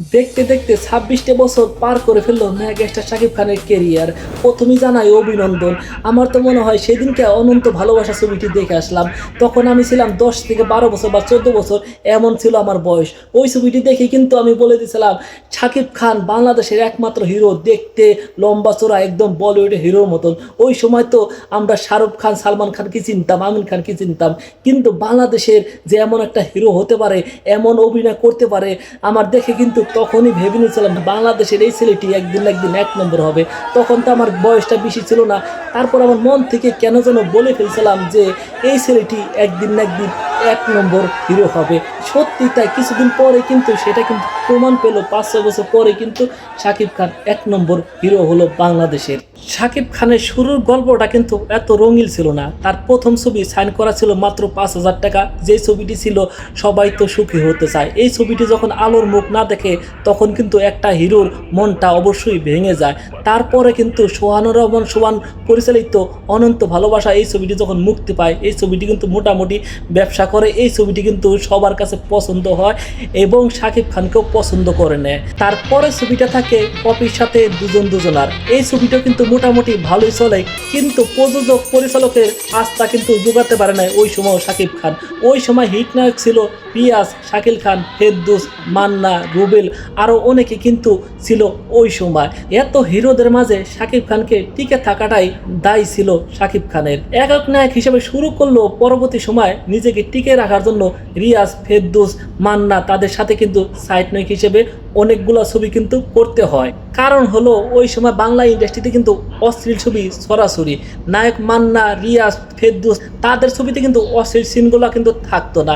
দেখতে দেখতে ছাব্বিশটা বছর পার করে ফেলল মেগাস্টার শাকিব খানের কেরিয়ার প্রথমেই জানাই অভিনন্দন। আমার তো মনে হয় সেদিনকে অনন্ত ভালোবাসা ছবিটি দেখে আসলাম। তখন আমি ছিলাম দশ থেকে বারো বছর বা চোদ্দ বছর, এমন ছিল আমার বয়স। ওই ছবিটি দেখে কিন্তু আমি বলে দিয়েছিলাম শাকিব খান বাংলাদেশের একমাত্র হিরো, দেখতে লম্বা চোরা, একদম বলিউডের হিরোর মতন। ওই সময় তো আমরা শাহরুখ খান, সালমান খানকে চিনতাম, আমিন খানকে চিনতাম। কিন্তু বাংলাদেশের যে এমন একটা হিরো হতে পারে, এমন অভিনয় করতে পারে, আমার দেখে কিন্তু তখনই ভেবে নিয়েছিলাম বাংলাদেশের এই ছেলেটি একদিন একদিন এক নম্বর হবে। তখন তো আমার বয়সটা বেশি ছিল না। তারপর আমার মন থেকে কেন যেন বলে ফেলছিলাম যে এই ছেলেটি একদিন না একদিন এক নম্বর হিরো হবে। সত্যি তাই কিছুদিন পরে কিন্তু সেটা কিন্তু প্রমাণ পেল, পাঁচ, ছয় বছর পরে কিন্তু শাকিব খান এক নম্বর হিরো হলো বাংলাদেশের। শাকিব খানের শুরুর গল্পটা কিন্তু এত রঙিল ছিল না। তার প্রথম ছবি সাইন করা ছিল মাত্র পাঁচ হাজার টাকা। যে ছবিটি ছিল, সবাই তো সুখী হতে চায়। এই ছবিটি যখন আলোর মুখ না দেখে, তখন কিন্তু একটা হিরোর মনটা অবশ্যই ভেঙে যায়। তারপরে কিন্তু সোহানুর রহমান, সোহান পরিচালিত অনন্ত ভালোবাসা এই ছবিটি যখন মুক্তি পায়, এই ছবিটি কিন্তু মোটামুটি ব্যবসা করে এই ছবিটি কিন্তু সবার কাছে পছন্দ হয় এবং শাকিব খানকেও পছন্দ করে নেয়। তারপরে ছবিটা থাকে পপির সাথে দুজন দুজনার। এই ছবিটাও কিন্তু মোটামুটি ভালোই চলে, কিন্তু প্রযোজক, পরিচালকের আস্থা কিন্তু জোগাতে পারে না ওই সময় শাকিব খান। ওই সময় হিট নায়ক ছিল পিয়াস শাকিল খান, ফেরদুস, মান্না, রুবেল আরও অনেকে কিন্তু ছিল ওই সময়। এত হিরোদের মাঝে শাকিব খানকে টিকে থাকাটাই দায়ী ছিল শাকিব খানের। একক নায়ক হিসেবে শুরু করল পরবর্তী সময় নিজেকে টিকে রাখার জন্য রিয়াজ, ফেরদুস, মান্না তাদের সাথে কিন্তু সাইড নায়ক হিসেবে অনেকগুলো ছবি কিন্তু করতে হয়। কারণ হলো ওই সময় বাংলা ইন্ডাস্ট্রিতে কিন্তু অশ্লীল ছবি সরাসরি। নায়ক মান্না, রিয়াজ, ফেরদুস তাদের ছবিতে কিন্তু অশ্লীল সিনগুলো কিন্তু থাকতো না।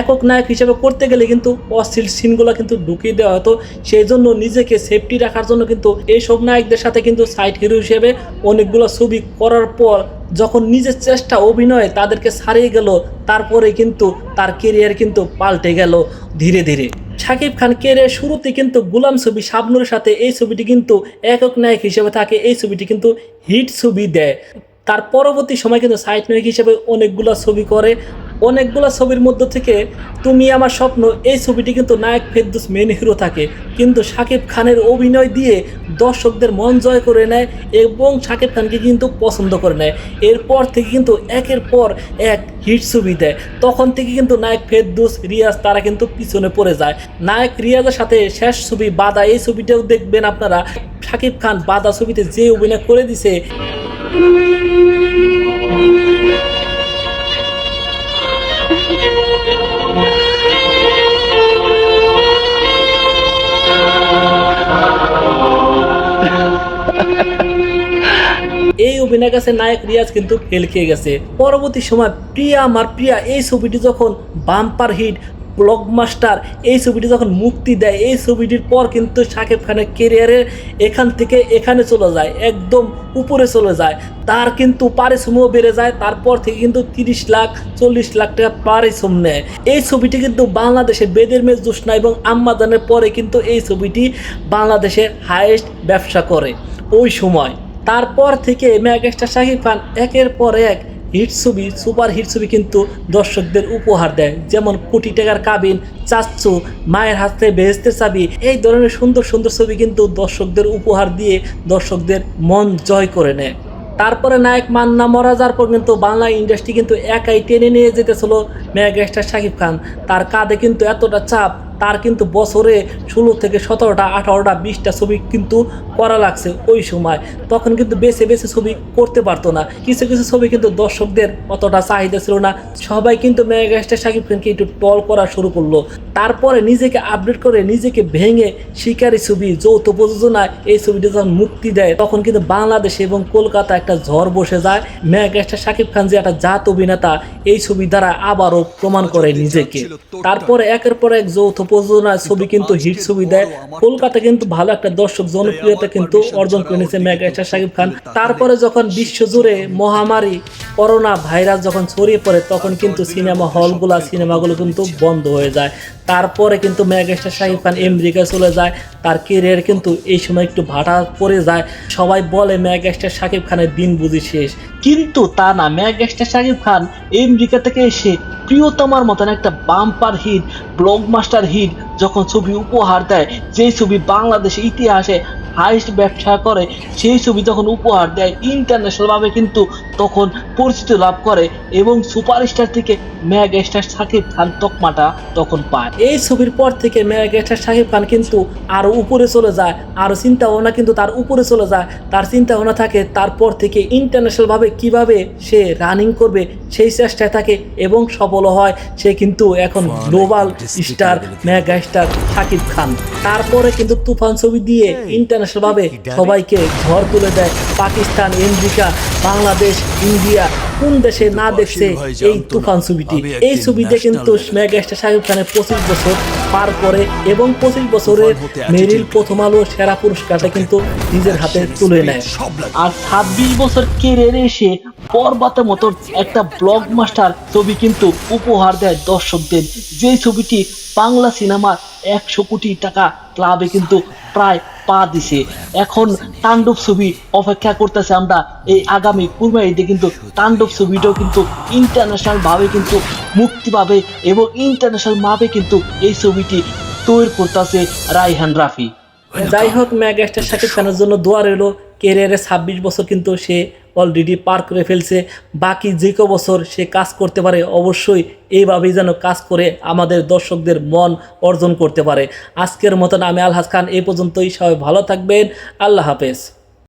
একক নায়ক হিসেবে করতে গেলে কিন্তু অশ্লীল সিনগুলো কিন্তু ঢুকিয়ে দেওয়া হতো। সেই জন্য নিজেকে সেফটি রাখার জন্য কিন্তু এইসব নায়কদের সাথে কিন্তু সাইড হিরো হিসেবে অনেকগুলো ছবি করার পর যখন নিজের চেষ্টা অভিনয়ে তাদেরকে সারিয়ে গেল, তারপরে কিন্তু তার কেরিয়ার কিন্তু পাল্টে গেল ধীরে ধীরে। শাকিব খান কেরিয়ার শুরুতে কিন্তু গুলাম ছবি শাবনুরের সাথে এই ছবিটি কিন্তু একক নায়ক হিসেবে থাকে, এই ছবিটি কিন্তু হিট ছবি দেয়। তার পরবর্তী সময় কিন্তু সাইড নায়ক হিসেবে অনেকগুলো ছবি করে অনেকগুলো ছবির মধ্য থেকে তুমি আমার স্বপ্ন, এই ছবিটি কিন্তু নায়ক ফেরদুস মেন হিরো থাকে। কিন্তু শাকিব খানের অভিনয় দিয়ে দর্শকদের মন জয় করে নেয় এবং শাকিব খানকে কিন্তু পছন্দ করে নেয়। এরপর থেকে কিন্তু একের পর এক হিট ছবি দেয়। তখন থেকে কিন্তু নায়ক ফেরদুস, রিয়াজ তারা কিন্তু পিছনে পড়ে যায়। নায়ক রিয়াজের সাথে শেষ ছবি বাদা, এই ছবিটাও দেখবেন আপনারা। শাকিব খান বাদা ছবিতে যে অভিনয় করে দিছে। এই অভিনয় কাছে নায়ক রিয়াজ কিন্তু ফেল খেয়ে গেছে। পরবর্তী সময় প্রিয়া আমার প্রিয়া এই ছবিটি যখন বাম্পার হিট ব্লকমাস্টার এই ছবিটি যখন মুক্তি দেয়, এই ছবিটির পর কিন্তু শাকিব খানের কেরিয়ারের এখান থেকে এখানে চলে যায়, একদম উপরে চলে যায়। তার কিন্তু পারিশ্রমিকও বেড়ে যায়, তারপর থেকে কিন্তু তিরিশ লাখ, চল্লিশ লাখ টাকা পারিশ্রম নেয়। এই ছবিটি কিন্তু বাংলাদেশে বেদের মেজ জোসনা এবং আম্মাদানের পরে কিন্তু এই ছবিটি বাংলাদেশে হায়েস্ট ব্যবসা করে। ওই সময় তারপর থেকে মেগাস্টার শাকিব খান একের পর এক হিট ছবি, সুপার হিট ছবি কিন্তু দর্শকদের উপহার দেয়। যেমন কোটি টাকার কাবিন, চাচ্চু, মায়ের হাতে বেহেস্তে চাবি, এই ধরনের সুন্দর সুন্দর ছবি কিন্তু দর্শকদের উপহার দিয়ে দর্শকদের মন জয় করে নেয়। তারপরে নায়ক মান্না মরা যাওয়ার পর কিন্তু বাংলা ইন্ডাস্ট্রি কিন্তু একাই টেনে নিয়ে যেতেছিল মেগাস্টার শাকিব খান। তার কাঁধে কিন্তু এতটা চাপ তার কিন্তু বছরে ষোলো থেকে সতেরোটা আঠারোটা বিশটা ছবি কিন্তু করা লাগছে ওই সময়। তখন কিন্তু বেছে বেছে ছবি করতে পারতো না। কিছু কিছু ছবি কিন্তু দর্শকদের অতটা চাহিদা ছিল না। সবাই কিন্তু মেগাস্টার শাকিব খানকে একটু টল করা শুরু করল। তারপরে নিজেকে আপডেট করে নিজেকে ভেঙে শিকারি ছবি যৌথ প্রযোজনায় এই ছবিটি যখন মুক্তি দেয় তখন কিন্তু বাংলাদেশে এবং কলকাতা একটা ঝড় বসে যায়। মেগাস্টার শাকিব খান যে একটা জাত অভিনেতা এই ছবি দ্বারা আবারও প্রমাণ করে নিজেকে। তারপরে একের পর এক যৌথ প্রযোজনায় ছবি কিন্তু হিট ছবি দেয়। কলকাতা কিন্তু ভালো একটা দর্শক জনপ্রিয়তা কিন্তু অর্জন করে নিয়েছে মেগাস্টার শাকিব খান। তারপরে যখন বিশ্বজুড়ে মহামারী করোনা ভাইরাস যখন ছড়িয়ে পড়ে তখন কিন্তু সিনেমা হলগুলা সিনেমাগুলো কিন্তু বন্ধ হয়ে যায়। তারপরে কিন্তু মেগাস্টার শাকিব খান আমেরিকা চলে যায়। তার কেরিয়ার কিন্তু এই সময় একটু ভাটা পড়ে যায়। সবাই বলে ম্যাগাস্টার শাকিব খানের দিন বুঝি শেষ। কিন্তু তা না ম্যাগাস্টার শাকিব খান আমেরিকা থেকে এসে প্রিয়তমার মতন একটা বাম্পার হিট ব্লকমাস্টার হিট যখন ছবি উপহার দেয় যে ছবি বাংলাদেশের ইতিহাসে হাইস্ট ব্যবসা করে, সেই ছবি যখন উপহার দেয় ইন্টারন্যাশনাল ভাবে কিন্তু তখন পরিচিতি লাভ করে এবং সুপারস্টার থেকে মেগা স্টার শাকিব খান তকমাটা তখন পায়। এই ছবির পর থেকে মেগা স্টার শাকিব খান কিন্তু আরও উপরে চলে যায় আরও চিন্তা ভাবনা কিন্তু তার উপরে চলে যায় তার চিন্তা ভাবনা থাকে তারপর থেকে ইন্টারন্যাশনাল ভাবে কীভাবে সে রানিং করবে সেই চেষ্টায় থাকে এবং সফল হয়। সে কিন্তু এখন global star mega star Shakib Khan. তারপরে কিন্তু তুফান ছবি দিয়ে ইন্টারন্যাশনাল ভাবে সবাইকে ঝড় তুলে দেয়। পাকিস্তান আমেরিকা বাংলাদেশ ইন্ডিয়া কোন দেশে না দেখছে এই তুফান ছবিটি? এই ছবিতে কিন্তু মেগা স্টার শাকিব খানের পঁচিশ বছর পার করে এবং পঁচিশ বছরের মেরিল প্রথম আলো সেরা পুরস্কারটা কিন্তু নিজের হাতে তুলে নেয়। আর ছাব্বিশ বছর কেরিয়ারে এসে পর্বতের মতো একটা ব্লক মাস্টার ছবি কিন্তু উপহার দেয় দর্শকদের। যে ছবিটি বাংলা সিনেমার একশো কোটি টাকা ক্লাবে কিন্তু প্রায় পা দিছে। এখন তাণ্ডব ছবি অপেক্ষা করতেছে আমরা এই আগামী কুরবানিতে কিন্তু তাণ্ডব ছবিটাও কিন্তু ইন্টারন্যাশনাল ভাবে কিন্তু মুক্তি পাবে এবং ইন্টারন্যাশনাল ভাবে কিন্তু এই ছবিটি তৈরি করতেছে রাইহান রাফি। যাই হোক ম্যাগাস্টার শাকিব খানের জন্য দোয়া রইল। কেরিয়ারে ছাব্বিশ বছর কিন্তু সে অলরেডি পার করে ফেলছে। বাকি যে কো বছর সে কাজ করতে পারে, অবশ্যই এইভাবেই যেন কাজ করে আমাদের দর্শকদের মন অর্জন করতে পারে। আজকের মতন আমি আলহাজ খান, এই পর্যন্তই। সবাই ভালো থাকবেন। আল্লাহ হাফেজ।